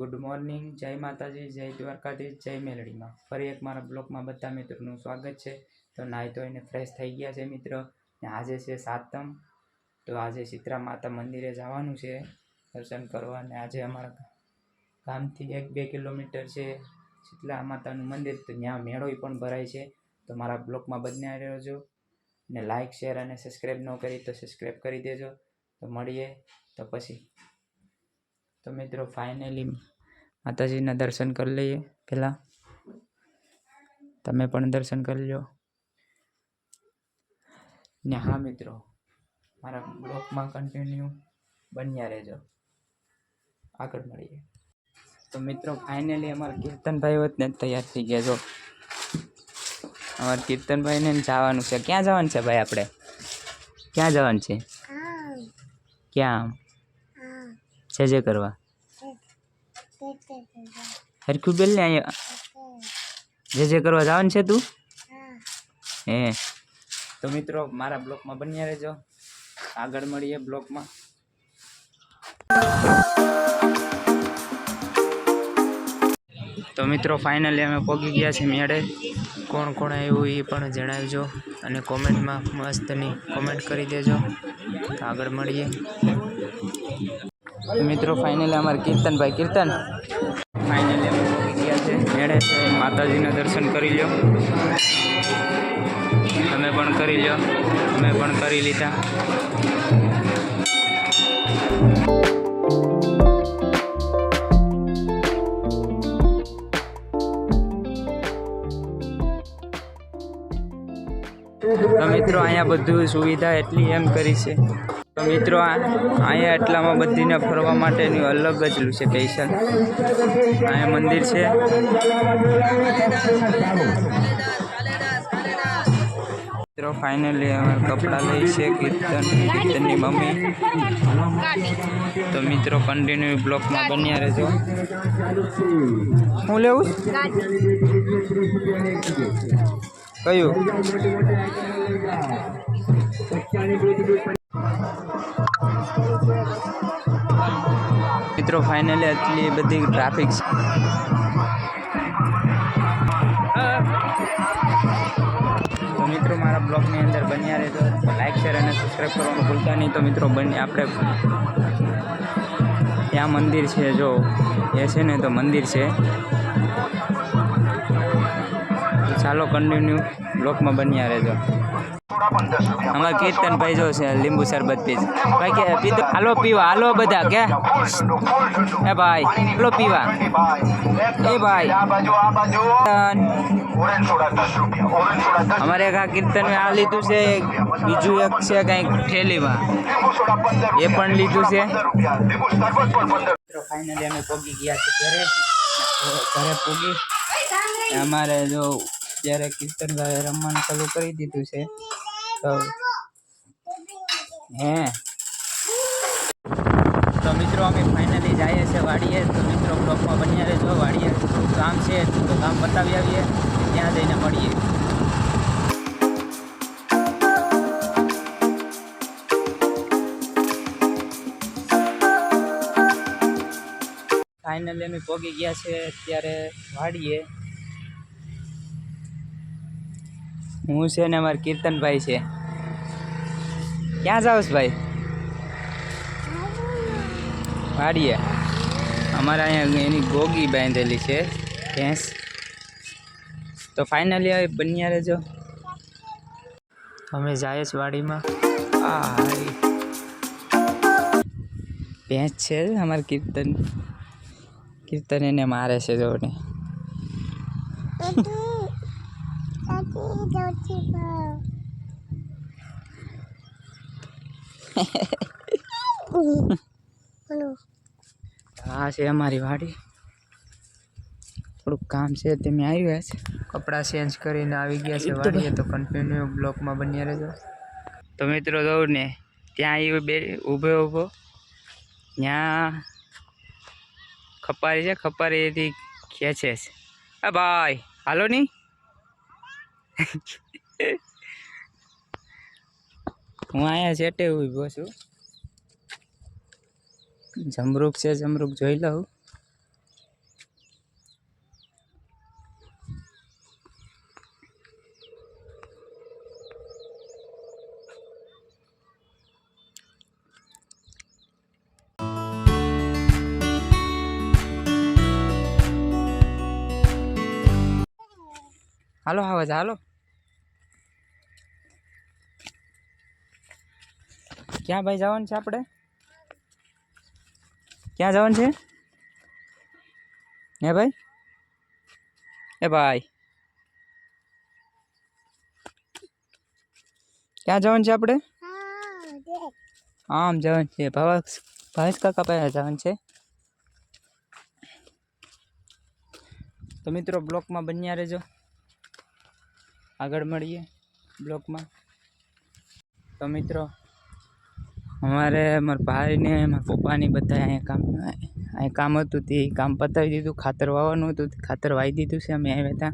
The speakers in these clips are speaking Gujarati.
ગુડ મોર્નિંગ, જય માતાજી, જય દ્વારકાધીશ, જય મેલડીમાં. ફરી એક મારા બ્લોગમાં બધા મિત્રોનું સ્વાગત છે. તો નાહી એને ફ્રેશ થઈ ગયા છે મિત્ર. ને આજે છે સાતમ. તો આજે સીતરા માતા મંદિરે જવાનું છે દર્શન કરવા. ને આજે અમારા ગામથી એક બે કિલોમીટર છે શીતલા માતાનું મંદિર. તો ત્યાં મેળોય પણ ભરાય છે. તો મારા બ્લોગમાં બદને રહેજો. ને લાઇક શેર અને સબસ્ક્રાઈબ ન કરી તો સબસ્ક્રાઈબ કરી દેજો. તો મળીએ. તો પછી તો મિત્રો ફાઇનલી માતાજીના દર્શન કરી લઈએ પહેલાં. તમે પણ દર્શન કરી લો ને હા મિત્રો મારા બ્લોગમાં કન્ટિન્યુ બન્યા રહેજો. આગળ મળીએ. તો મિત્રો ફાઇનલી અમારા કીર્તનભાઈ હોત ને તૈયાર થઈ ગયા છો અમારા કીર્તનભાઈને જવાનું છે. ક્યાં જવાનું છે ભાઈ આપણે? ક્યાં જવાનું છે? ક્યાં? છે જે કરવા? હરખું બેલ ને અહીંયા જે જે કરવા જવાનું છે તું? હે. તો મિત્રો, મારા બ્લોકમાં બન્યા રહેજો. આગળ મળીએ બ્લોકમાં. તો મિત્રો ફાઇનલી અમે પહોંચી ગયા છે મેળે. કોણ કોણ આવ્યું એ પણ જણાવજો અને કોમેન્ટમાં મસ્તની કોમેન્ટ કરી દેજો. આગળ મળીએ. મિત્રો ફાઇનલી અમારે કીર્તનભાઈ, કીર્તન. ફાઇનલી ગયા છે, મેળે છે. માતાજીના દર્શન કરી લો તમે પણ કરી લો અમે પણ કરી લીધા. મિત્રો, અહીંયા બધું સુવિધા એટલી એમ કરી છે. મિત્રો અહીંયા એટલામાં બધીને ફરવા માટેની અલગ જ છે સ્પેશિયલ અહીંયા મંદિર છે. મિત્રો ફાઇનલી અમે કપડાં લઈ છે, કીર્તન, કીર્તનની મમ્મી. તો મિત્રો કન્ટિન્યુ બ્લોકમાં બન્યા રહેજો. હું લેવું? કયું? મિત્રો ફાઇનલી આટલી બધી ટ્રાફિક છે. તો મિત્રો, મારા બ્લોગની અંદર બન્યા રહેજો. લાઈક શેર અને સબસ્ક્રાઈબ કરવાનું ભૂલતા નહીં. તો મિત્રો બની આપણે ત્યાં મંદિર છે જો. એ છે ને તો મંદિર છે. ચાલો કન્ટિન્યુ બ્લોકમાં બન્યા રહેજો. અમારા કીર્તનભાઈ જો છે, લીંબુ શરબત પીજ ભાઈ કે પીધો હાલો પીવા, હાલો બધા, કે? એ ભાઈ, હાલો પીવા. એ ભાઈ. અમારે એક આ કીર્તન આ લીધું છે બીજું એક છે કંઈક ઠેલીમાં. એ પણ લીધું છે. ફાઇનલી અમે પોગી ગયા છે ઘરે. ઘરે પોગી. અમારે જો જ્યારે કીર્તનભાઈ રમવાનું ચાલુ કરી દીધું છે હે તો મિત્રો અમે ફાઇનલી જઈએ છીએ વાડીએ. તો મિત્રો બ્લોકમાં બન્યા રહેજો વાડીએ. કામ છે, તો કામ બતાવી આવીએ ત્યાં જઈને મળીએ. ફાઇનલી અમે પહોંચી ગયા છે અત્યારે વાડીએ. હું છે ને અમારે કીર્તનભાઈ છે. ક્યાં જાવ ભાઈ? વાડીએ. અમારે અહીંયા એની ગોગી બાંધેલી છે ભેંસ. તો ફાઇનલી હવે બન્યા રહેજો. અમે જાય છે વાડીમાં. આ. ભેંસ છે અમારે કીર્તન. કીર્તન એને મારે છે જો આ છે અમારી વાડી. થોડુંક કામ છે, તે તમે આવ્યા છે કપડાં ચેન્જ કરીને આવી ગયા છે વાડીએ, તો કન્ટિન્યુ બ્લોકમાં બન્યા રહેજો. તો મિત્રો જોઉં ને, ત્યાં આવ્યો બે ઊભો ઊભો. ત્યાં ખપારી છે, ખપારી એથી ખેંચે છે. આ ભાઈ, હાલો નહીં હું અહીંયા સેટે ઊભો છું. જમરૂક છે જમરૂક જોઈ લઉં. હાલો આવાજ હાલો. ક્યાં ભાઈ જવાનું છે આપણે? ક્યાં જવાનું છે? હે ભાઈ? એ ભાઈ. ક્યાં જવાનું છે આપણે? આમ જવાનું છે. ભાવેશ ભાવેશ કાકા પાસે જવાનું છે. તો મિત્રો, બ્લોકમાં બન્યા રહેજો. આગળ મળીએ બ્લોકમાં. તો મિત્રો અમારે મારા ભાઈને, મારા પપ્પાની બધા અહીંયા કામ અહીંયા કામ હતું તે કામ પતાવી દીધું, ખાતર વાવવાનું હતું ખાતર વાવી દીધું છે, અમે આવ્યા હતા.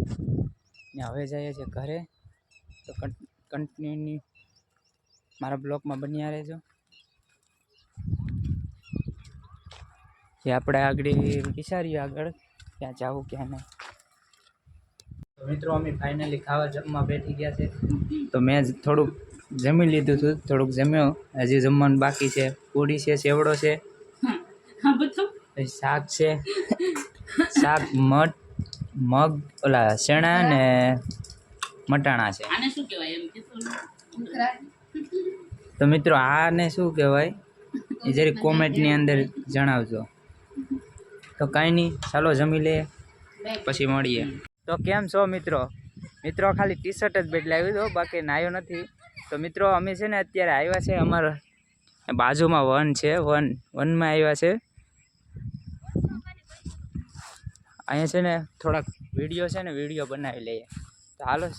ને હવે જઈએ છીએ ઘરે. તો કન્ટિન્યુ મારા બ્લોકમાં બન્યા રહેજો. જે આપણે આગળ વિચારીએ આગળ, ક્યાં જવું, ક્યાં નહીં. મિત્રો, અમે ફાઇનલી ખાવા જમવા બેઠી ગયા છે. તો મેં થોડુંક જમી લીધું હતું થોડુંક જમ્યો. હજી જમવાનું બાકી છે. પૂરી છે સેવડો છે. શાક છે. શાક મઠ મગ ઓલા શેણા ને મટાણા છે. તો મિત્રો આને શું કહેવાય? એ જરી કોમેન્ટની અંદર જણાવજો. તો કાંઈ નહીં ચાલો જમી લઈએ. પછી મળીએ. તો કેમ છો મિત્રો? મિત્રો ખાલી ટી શર્ટ જ બદલાવ્યું હતો બાકી નાયો નથી. તો મિત્રો, અમે છે ને અત્યારે આવ્યા છે અમારા બાજુમાં વન છે, વન, વનમાં આવ્યા છે. અહીંયા છે ને થોડાક વીડિયો છે ને, વીડિયો બનાવી લઈએ. તો હાલો,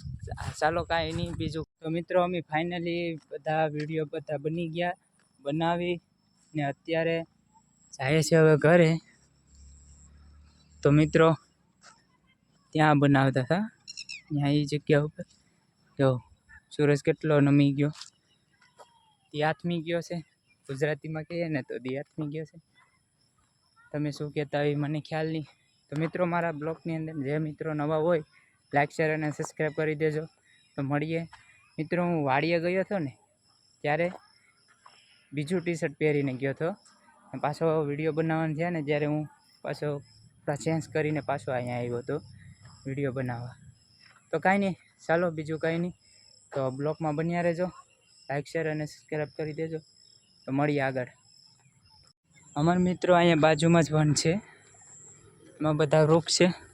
ચાલો કાંઈ નહીં, બીજું. તો મિત્રો, અમે ફાઇનલી બધા વીડિયો બધા બની ગયા, બનાવી ને અત્યારે જાય છે હવે ઘરે. તો મિત્રો, ત્યાં બનાવતા હતા. ત્યાં એ જગ્યા ઉપર. જો. સૂરજ કેટલો નમી ગયો? દિયાત્મી ગયો છે. ગુજરાતીમાં કહીએ ને તો દિયાત્મી ગયો છે. તમે શું કહેતા હોય મને ખ્યાલ નહીં. તો મિત્રો, મારા બ્લોગની અંદર જે મિત્રો નવા હોય, લાઈક, શેર અને સબસ્ક્રાઈબ કરી દેજો. તો મળીએ. મિત્રો, હું વાડીએ ગયો હતો ને, ત્યારે બીજું ટી શર્ટ પહેરીને ગયો હતો. પાછો વીડિયો બનાવવાનો થયા ને જ્યારે હું પાછો ચેન્જ કરીને પાછો અહીંયા આવ્યો હતો, વીડિયો બનાવવા. તો કાંઈ નહીં. ચાલો, બીજું કાંઈ નહીં. તો બ્લોગમાં બન્યા રહેજો. લાઈક શેર અને સબસ્ક્રાઈબ કરી દેજો. તો મળીએ આગળ. અમારા મિત્રો અહીંયા બાજુમાં જ વન છે. એમાં બધા વૃક્ષ છે.